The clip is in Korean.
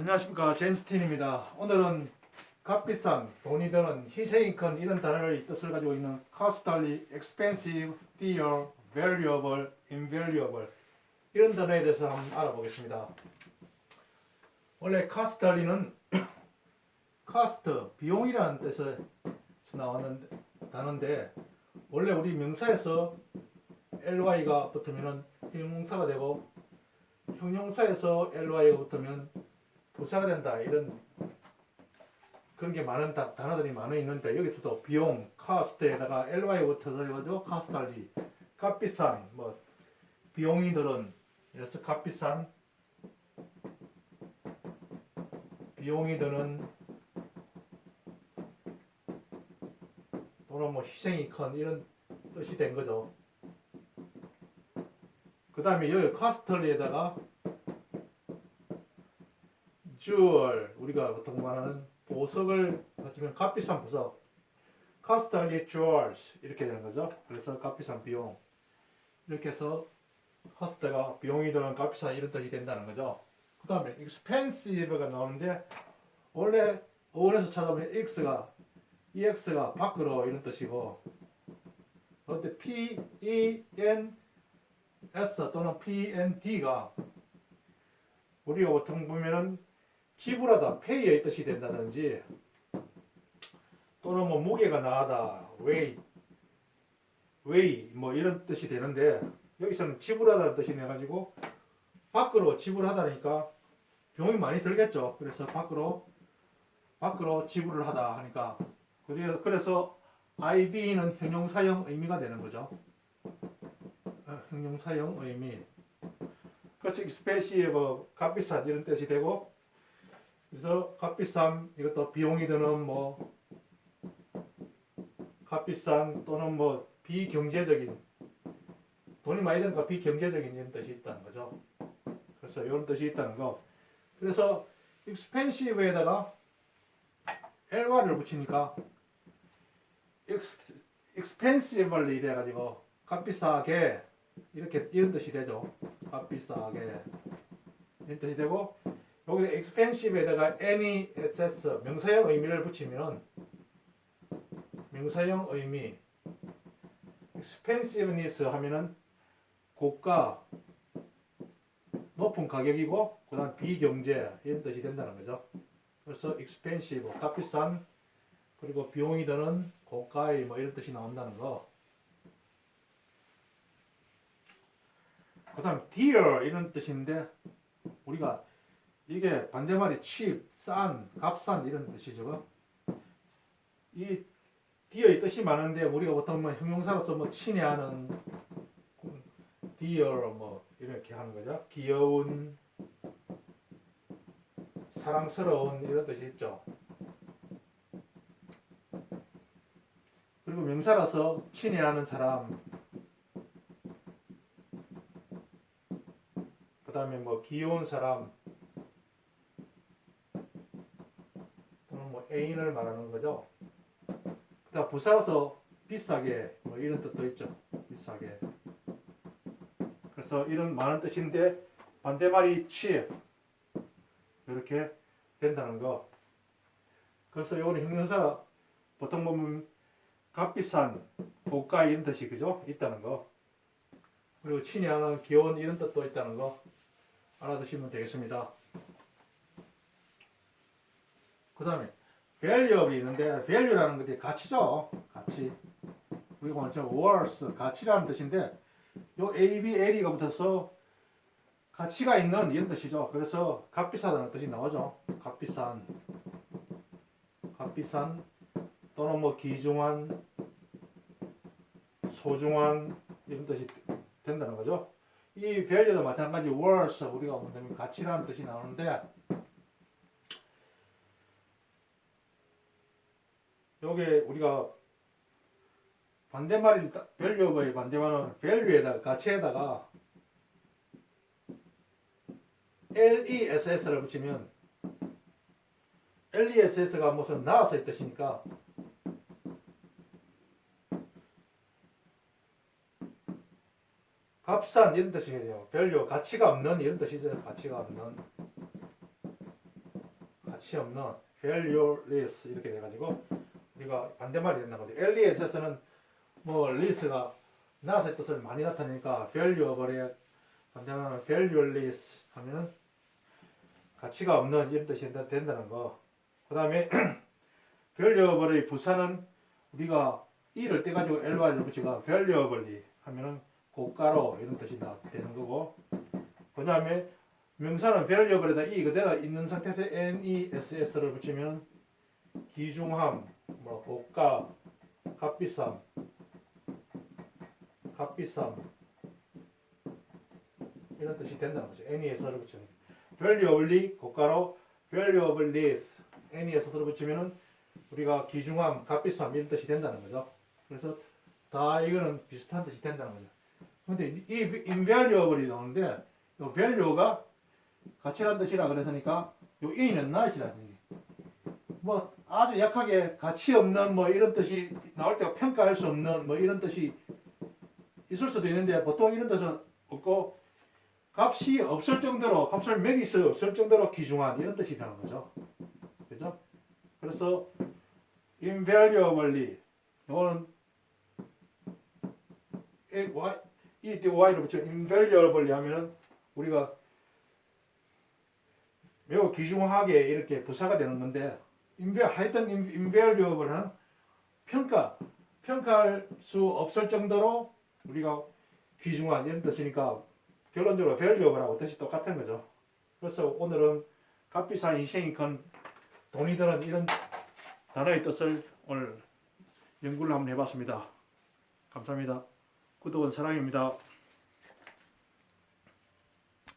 안녕하십니까 제임스 틴입니다. 오늘은 값비싼, 돈이 드는, 희생이 큰 이런 단어의 뜻을 가지고 있는 costly, expensive, dear, valuable, invaluable 이런 단어에 대해서 한번 알아보겠습니다. 원래 costly는 cost, 비용이라는 뜻에서 나오는 단어인데 원래 우리 명사에서 ly가 붙으면 형용사가 되고 형용사에서 ly가 붙으면 부사가 된다 이런 그런 게 많은 다- 단어들이 많이 있는데 여기서도 비용, cost에다가 ly 붙어서 해가지고 costly, 값비싼 뭐 비용이 들은 그래서 값비싼 비용이 드는 또는 뭐 희생이 큰 이런 뜻이 된 거죠. 그 다음에 여기 costly에다가 jewel 우리가 보통 말하는 보석을 가지면 값비싼 보석 costly jewels 이렇게 되는 거죠. 그래서 값비싼 비용 이렇게 해서 cost가 비용이 드는 값비싼 이런 뜻이 된다는 거죠. 그 다음에 expensive가 나오는데 원래 어원에서 찾아보면 x가 ex가 밖으로 이런 뜻이고 그런데 p e n s 또는 p n d가 우리가 보통 보면은 지불하다, 페이의 뜻이 된다든지 또는 뭐 무게가 나가다, 웨이, 웨이 뭐 이런 뜻이 되는데 여기서는 지불하다는 뜻이 내가지고 밖으로 지불하다니까 비용이 많이 들겠죠. 그래서 밖으로 밖으로 지불을 하다 하니까 그래서 IB는 형용사형 의미가 되는 거죠. 어, 형용사형 의미. 그래서 expensive, 값비싼 이런 뜻이 되고 그래서 값비싼 이것도 비용이 드는 뭐 값비싼 또는 뭐 비경제적인 돈이 많이 드니까 비경제적인 이런 뜻이 있다는 거죠. 그래서 이런 뜻이 있다는 거. 그래서 expensive에다가 ly를 붙이니까 ex, expensively 이래가지고 값비싸게 이렇게 이런 뜻이 되죠. 값비싸게 이런 뜻이 되고 여기 expensive에다가 any ss 명사형 의미를 붙이면 명사형 의미 expensiveness 하면은 고가 높은 가격이고 그다음 비경제 이런 뜻이 된다는 거죠. 그래서 expensive 값비싼 그리고 비용이 드는 고가의 뭐 이런 뜻이 나온다는 거. 그다음 dear 이런 뜻인데 우리가 이게 반대말이 cheap, 싼, 값싼 이런 뜻이죠. 이 dear의 뜻이 많은데 우리가 보통 뭐 형용사로서 뭐 친애하는 dear 뭐 이렇게 하는 거죠. 귀여운, 사랑스러운 이런 뜻이 있죠. 그리고 명사라서 친애하는 사람, 그 다음에 뭐 귀여운 사람, 또는 뭐 애인을 말하는 거죠. 그다음 부사로서 비싸게 뭐 이런 뜻도 있죠. 비싸게. 그래서 이런 많은 뜻인데 반대말이 cheap 이렇게 된다는 거. 그래서 이거는 형용사 보통 보면 값비싼 고가 이런 뜻이 그죠? 있다는 거. 그리고 친애하는 귀여운 이런 뜻도 있다는 거 알아두시면 되겠습니다. 그 다음에 value이 있는데 value라는 것이 가치죠. 가치. 그리고 먼저 worth 가치라는 뜻인데 요 A, B, L이가 붙어서 가치가 있는 이런 뜻이죠. 그래서 값비싸다는 뜻이 나오죠. 값비싼, 값비싼 또는 뭐 귀중한, 소중한 이런 뜻이 된다는 거죠. 이 value도 마찬가지 worth 우리가 보면 가치라는 뜻이 나오는데 요게 우리가 반대말이 value의 반대말은 value에다가 가치에다가 less를 붙이면 less가 무슨 나아서의 뜻이니까 값싼 이런 뜻이겠죠. value 가치가 없는 이런 뜻이죠. 가치가 없는 가치 없는 valueless 이렇게 돼가지고 우리가 반대말이 된다는 거죠. LES에서는 뭐 less가 not의 뜻을 많이 나타내니까 valuable의 반대말은 valueless 하면은 가치가 없는 이런 뜻이 된다- 된다는 거. 그 다음에 valuable의 부사는 우리가 e를 떼가지고 ly를 붙이가 valuably 하면은 고가로 이런 뜻이 나 되는 거고 그 다음에 명사는 valuable에다 e 그대로 있는 상태에서 ness를 붙이면 귀중함, 뭐 고가, 값비쌈, 값비쌈 이런 뜻이 된다는 거죠. ness를 붙이면 valuably 고가로 valuableness ness를 붙이면은 우리가 귀중함, 값비쌈 이런 뜻이 된다는 거죠. 그래서 다 이거는 비슷한 뜻이 된다는 거죠. 근데 이 invaluable이 나오는데 이 value가 가치란 뜻이라 그랬으니까 요 in은 not이라는 얘기. 뭐 아주 약하게 가치 없는 뭐 이런 뜻이 나올 때가 평가할 수 없는 뭐 이런 뜻이 있을 수도 있는데 보통 이런 뜻은 없고 값이 없을 정도로 값을 매길 수 없을 정도로 귀중한 이런 뜻이라는 거죠. 그죠? 그래서 invaluably 이거는 이 y를 붙여 invaluably 하면은 우리가 매우 귀중하게 이렇게 부사가 되는 건데 인베 하여튼 인- invaluable는 평가 평가할 수 없을 정도로 우리가 귀중한 이런 뜻이니까 결론적으로 valuable하고 뜻이 똑같은 거죠. 그래서 오늘은 값비싼 인생이 큰 돈이 드는 이런 단어의 뜻을 오늘 연구를 한번 해봤습니다. 감사합니다. 구독은 사랑입니다.